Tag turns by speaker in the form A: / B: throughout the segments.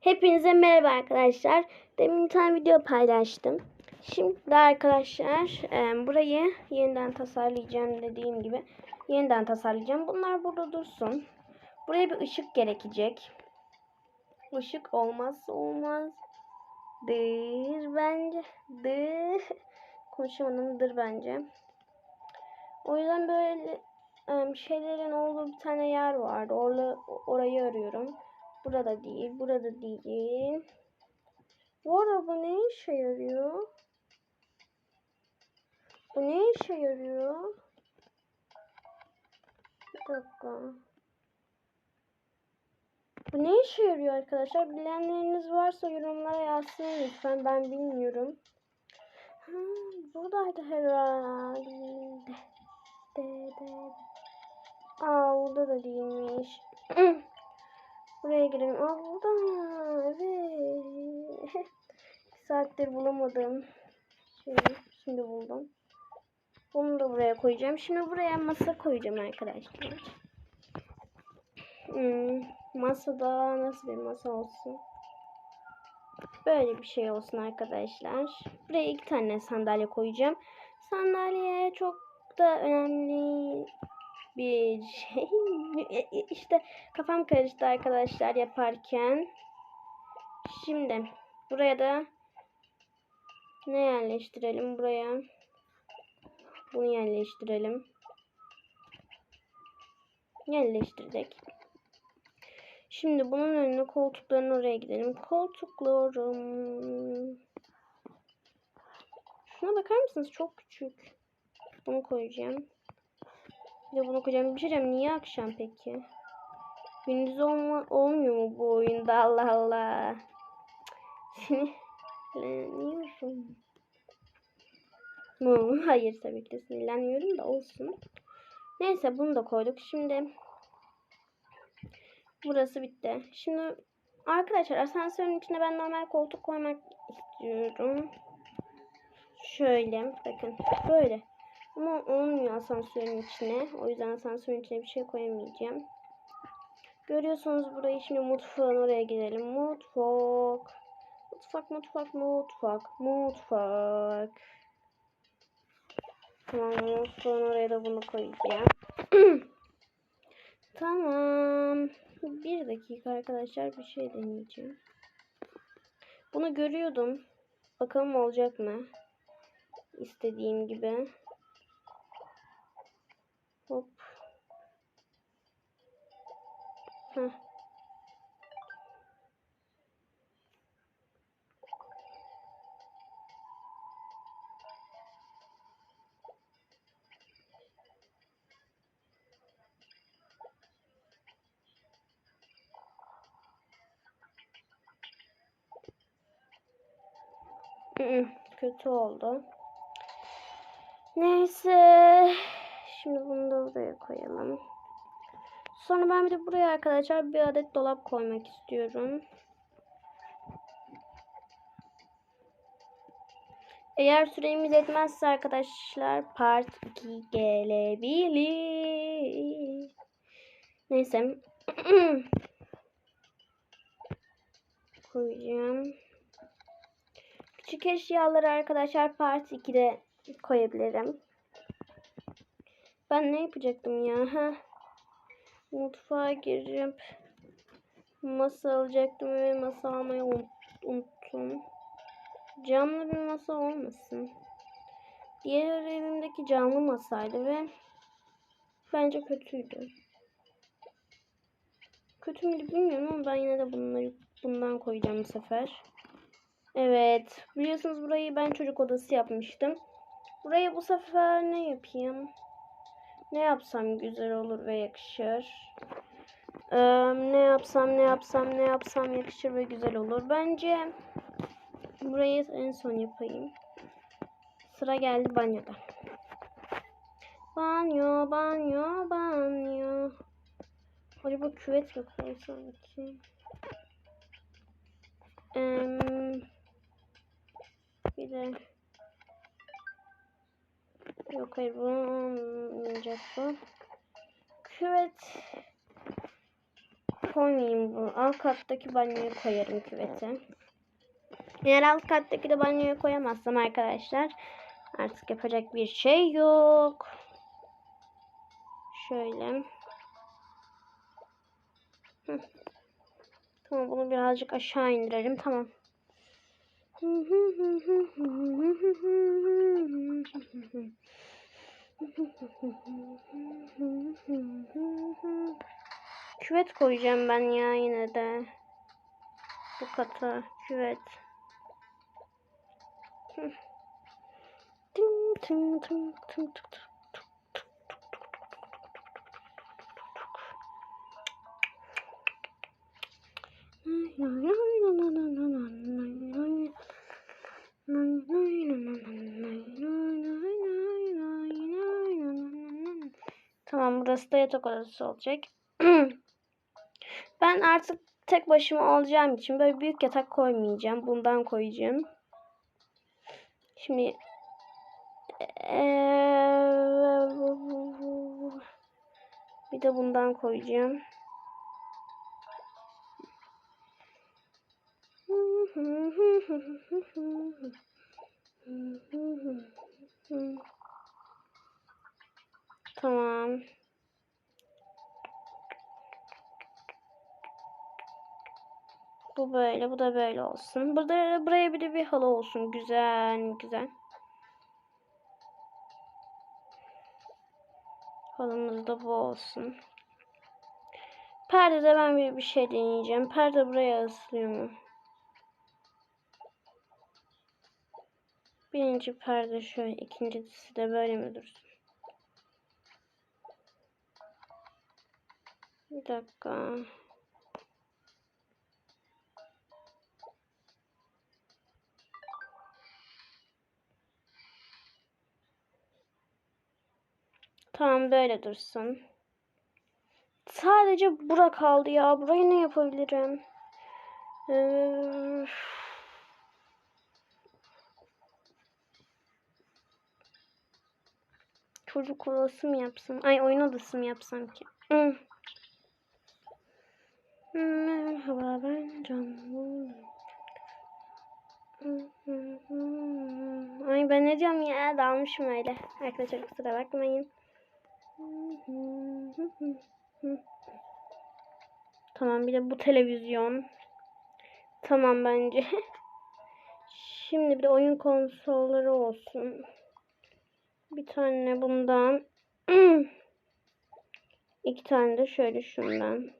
A: Hepinize merhaba arkadaşlar. Demin bir tane video paylaştım. Şimdi arkadaşlar e, burayı yeniden tasarlayacağım dediğim gibi. Yeniden tasarlayacağım. Bunlar burada dursun. Buraya bir ışık gerekecek. Işık olmazsa olmaz. Dır bence. Dır. Konuşamadım bence. O yüzden böyle e, şeylerin olduğu bir tane yer vardı. Orla, orayı arıyorum. Burada değil, burada değil. Bu arada bu ne işe yarıyor? Bu ne işe yarıyor? Bir dakika. Bu ne işe yarıyor arkadaşlar? Bilenleriniz varsa yorumlara yazsın lütfen. Ben bilmiyorum. Ha, buradaydı herhalde. De, de. Aa burada da değilmiş. Buraya girelim. Aa burada. Evet. Bir saattir bulamadım. Şimdi, şimdi buldum. Bunu da buraya koyacağım. Şimdi buraya masa koyacağım arkadaşlar. Hmm, masada nasıl bir masa olsun? Böyle bir şey olsun arkadaşlar. Buraya iki tane sandalye koyacağım. Sandalye çok da önemli bir şey. İşte kafam karıştı arkadaşlar yaparken. Şimdi buraya da ne yerleştirelim buraya? Bunu yerleştirelim. Yerleştirdik. Şimdi bunun önüne koltukların oraya gidelim. Koltuklarım. Şuna bakar mısınız? Çok küçük. Bunu koyacağım. De bunu koyacağım. Bir şey. Niye akşam peki? Gündüz olma, olmuyor mu bu oyunda? Allah Allah. Mu? Hayır tabii ki sinirlenmiyorum da olsun. Neyse bunu da koyduk. Şimdi burası bitti. Şimdi arkadaşlar asansörün içine ben normal koltuk koymak istiyorum. Şöyle bakın böyle. Ama olmuyor asansörün içine. O yüzden asansörün içine bir şey koyamayacağım. Görüyorsunuz burayı şimdi mutfağın oraya gidelim. Mutfak. Mutfak, mutfak, mutfak, mutfak. Tamam mutfağın oraya da bunu koyacağım. tamam. Bir dakika arkadaşlar bir şey deneyeceğim. Bunu görüyordum. Bakalım olacak mı? İstediğim gibi. Hop. Heh. Kötü oldu. Neyse. Şimdi bunu da buraya koyalım. Sonra ben bir de buraya arkadaşlar bir adet dolap koymak istiyorum. Eğer süremiz yetmezse arkadaşlar part 2 gelebilir. Neyse. Koyacağım. Küçük eşyaları arkadaşlar part 2'de koyabilirim. Ben ne yapacaktım ya? Ha? Mutfağa girip masa alacaktım ve masa almayı unuttum. Camlı bir masa olmasın. Diğer evimdeki camlı masaydı ve bence kötüydü. Kötü müydü bilmiyorum ama ben yine de bunları bundan koyacağım bu sefer. Evet. Biliyorsunuz burayı ben çocuk odası yapmıştım. Buraya bu sefer ne yapayım? Ne yapsam güzel olur ve yakışır. Ee, ne yapsam ne yapsam ne yapsam yakışır ve güzel olur. Bence burayı en son yapayım. Sıra geldi banyoda. Banyo, banyo, banyo. Acaba küvet mi koysam ki? Ee, bir de Yok hayır bu olmayacak bu. Küvet koymayayım bu. Alt kattaki banyoya koyarım küveti. Eğer alt kattaki de banyoya koyamazsam arkadaşlar artık yapacak bir şey yok. Şöyle. Tamam bunu birazcık aşağı indirelim. Tamam. Küvet koyacağım ben ya yine de. Bu kata küvet. Tım tım tım tım tım tım. Da yatak odası olacak. ben artık tek başıma olacağım için böyle büyük yatak koymayacağım. Bundan koyacağım. Şimdi bir de bundan koyacağım. Tamam. Bu böyle, bu da böyle olsun. Burada buraya bir de bir halı olsun. Güzel, güzel. Halımız da bu olsun. Perdede ben bir, bir şey deneyeceğim. Perde buraya asılıyor mu? Birinci perde şöyle, ikincisi de böyle mi dursun? Bir dakika. Tamam böyle dursun. Sadece bura kaldı ya. Burayı ne yapabilirim? Ee, çocuk odası mı yapsam? Ay oyun odası mı yapsam ki? Hı. Merhaba ben Can. Ay ben ne diyorum ya dalmışım öyle. Arkadaşlar kusura bakmayın. Tamam bir de bu televizyon. Tamam bence. Şimdi bir de oyun konsolları olsun. Bir tane bundan. İki tane de şöyle şundan.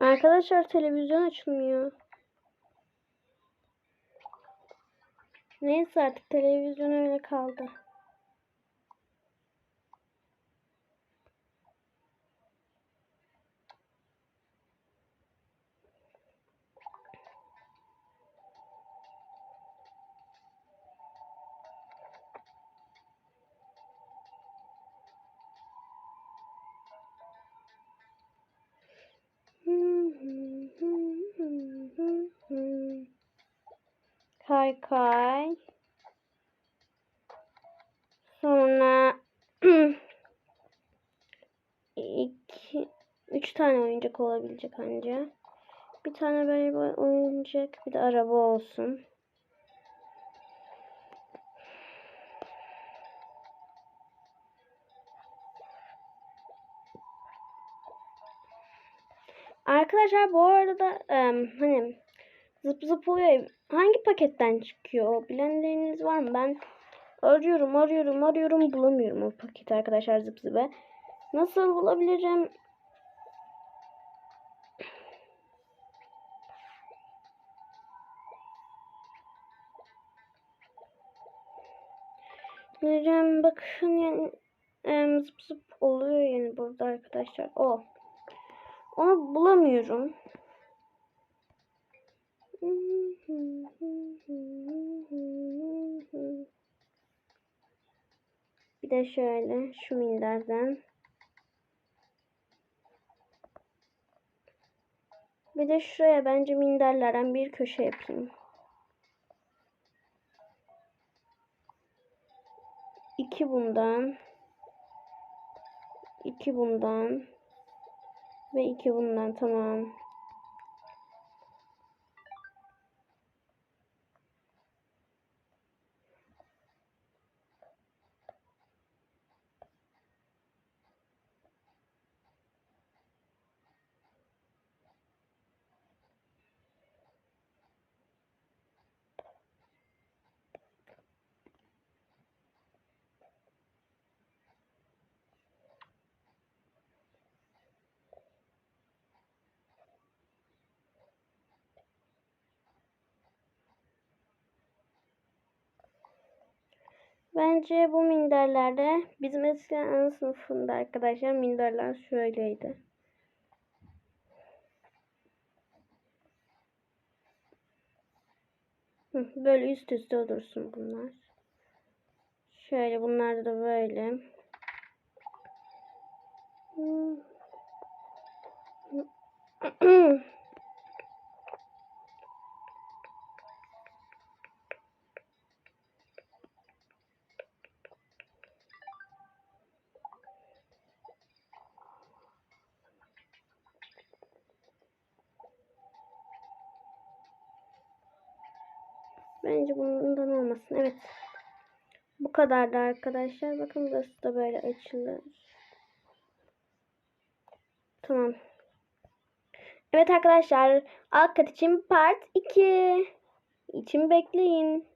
A: Arkadaşlar televizyon açılmıyor. Neyse artık televizyon öyle kaldı. Kay kay. Sonra iki, üç tane oyuncak olabilecek anca. Bir tane böyle bir oyuncak, bir de araba olsun. Arkadaşlar bu arada um, hani zıp zıp oluyor. Hangi paketten çıkıyor? Bilenleriniz var mı? Ben arıyorum arıyorum arıyorum bulamıyorum o paketi arkadaşlar zıp zıbe. Nasıl bulabilirim? Neden bakın yani em, zıp zıp oluyor yani burada arkadaşlar. O. Onu bulamıyorum. Bir de şöyle şu minderden. Bir de şuraya bence minderlerden bir köşe yapayım. İki bundan. iki bundan. Ve iki bundan tamam. Bence bu minderlerde bizim eskiden ana sınıfında arkadaşlar minderler şöyleydi. Böyle üst üste olursun bunlar. Şöyle bunlar da böyle. Bence bundan olmasın. Evet. Bu kadardı arkadaşlar. Bakın burası da böyle açılır. Tamam. Evet arkadaşlar. Alt kat için part 2. için bekleyin.